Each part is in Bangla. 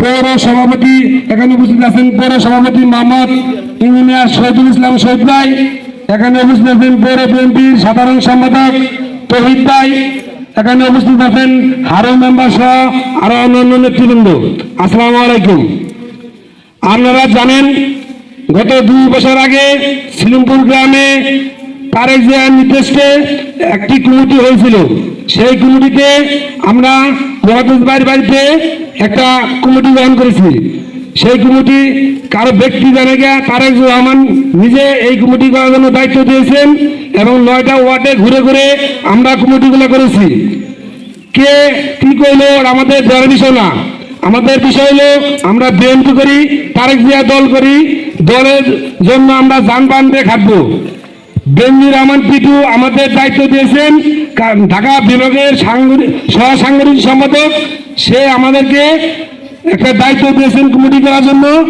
পৌর সভাপতি, এখানে উপস্থিত আছেন পৌর সভাপতি মোহাম্মদ ইঞ্জিনিয়ার শহীদুল ইসলাম শহীদ ভাই, এখানে উপস্থিত আছেন পৌর বিএনপির সাধারণ সম্পাদক তহিদ ভাই, এখানে উপস্থিত আছেন আরও মেম্বার সহ আরও অন্যান্য নেতৃবৃন্দ। আসসালামু আলাইকুম। আপনারা জানেন, গত দুই বছর আগে সিলিমপুর গ্রামে তারেক জিয়ার নির্দেশে একটি কমিটি হয়েছিল। সেই কমিটিতে আমরা বাড়ির বাড়িতে একটা কমিটি গ্রহণ করেছি। সেই কমিটি কারও ব্যক্তি জানে গিয়া তারেক রহমান নিজে এই কমিটি করার জন্য দায়িত্ব দিয়েছেন এবং নয়টা ওয়ার্ডে ঘুরে ঘুরে আমরা কমিটিগুলো করেছি। কে কি করল আমাদের দেওয়ার বিষয় না। আমাদের বিষয় হলো আমরা বিএনপি করি, তারেক জিয়া দল করি, দলের জন্য আমরা যানবাহন দিয়ে খাটবো। বেঞ্জির রহমান পিটু আমাদের দায়িত্ব দিয়েছেন। ঢাকা বিভাগের সহ সাংগঠনিক সম্পাদক, সে আমাদেরকে একটা দায়িত্ব দিয়েছেন কমিটি করার জন্য।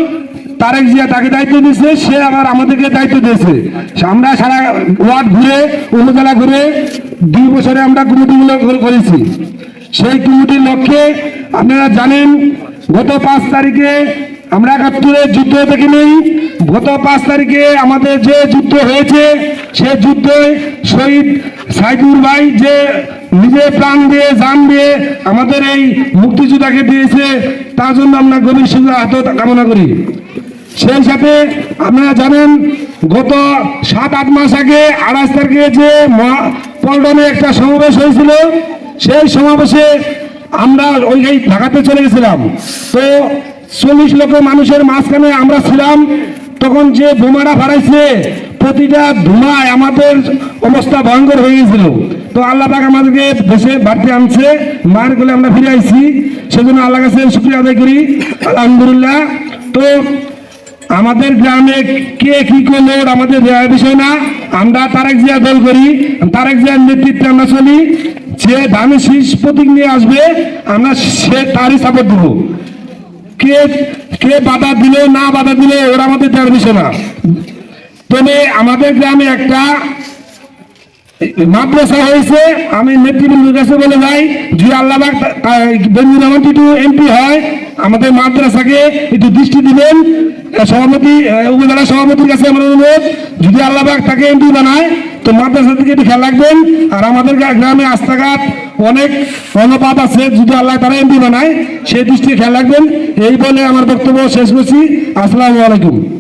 তারেক জিয়া তাকে দায়িত্ব দিয়েছে, সে আবার আমাদেরকে দায়িত্ব দিয়েছে। আমরা সারা ওয়ার্ড ঘুরে, উপজেলা ঘুরে দুই বছরে আমরা কমিটিগুলো করে- করেছি। সেই কমিটির লক্ষ্যে আপনারা জানেন, গত পাঁচ তারিখে আমরা একাত্তরের যুদ্ধ দেখি নেই গত পাঁচ তারিখে আমাদের যে যুদ্ধ হয়েছে, সে যুদ্ধে শহীদ সাইদুর ভাই যে নিজে প্রাণ দিয়ে, জান দিয়ে আমাদের এই মুক্তিযোদ্ধাকে দিয়েছে, তার জন্য আমরা গভীর সুযোগ হাত কামনা করি। সেই সাথে আপনারা জানেন, গত সাত, আট মাস আগে আড়াইশ তারিখে যে পল্টনে একটা সমাবেশ হয়েছিল, সেই সমাবেশে আমরা ওই ঢাকাতে চলে গেছিলাম। তো চল্লিশ লক্ষ মানুষের মাঝখানে আমরা ছিলাম, তখন যে বোমাটা ফাড়াইছে প্রতিটা ধুমায় আমাদের অবস্থা ভয়ঙ্কর হয়ে গেছিল। তো আল্লাহ পাক আমাদেরকে দেশে বাড়তে আনছে মার গলে আমরা ফিরে আইছি। সেজন্য আল্লাহ কাছে শুক্রিয়া আদায় করি, আলহামদুলিল্লাহ। তো আমাদের গ্রামে কে কি করল আমাদের বিষয় না। আমরা তারেক জিয়া দল করি, তারেক জিয়ার নেতৃত্বে আমরা চলি। যে ধানের শীষ প্রতীক নিয়ে আসবে, আমরা সে তারই সাপোর্ট দেবো। কে কে বাধা দিল, না বাধা দিল ওরা আমাদের দেওয়ার বিষয় না। তবে আমাদের গ্রামে একটা মাদ্রাসা হয়েছে, আমি নেতৃবৃন্দের কাছে বলে যাই, যে আল্লাহবাগ বেঞ্জির রহমান টিটু এমপি হয়, আমাদের মাদ্রাসাকে একটু দৃষ্টি দিবেন। সভাপতি উপজেলা সভাপতির কাছে আমার অনুরোধ, যদি আল্লাহবাগ তাকে এমপি বানায়, তো মাদ্রাসা থেকে একটু খেয়াল রাখবেন। আর আমাদের গ্রামে রাস্তাঘাট অনেক অনুপাত আছে, যদি আল্লাহ তারা এমপি বানায়, সেই দৃষ্টি খেয়াল রাখবেন। এই বলে আমার বক্তব্য শেষ করছি। আসসালামু আলাইকুম।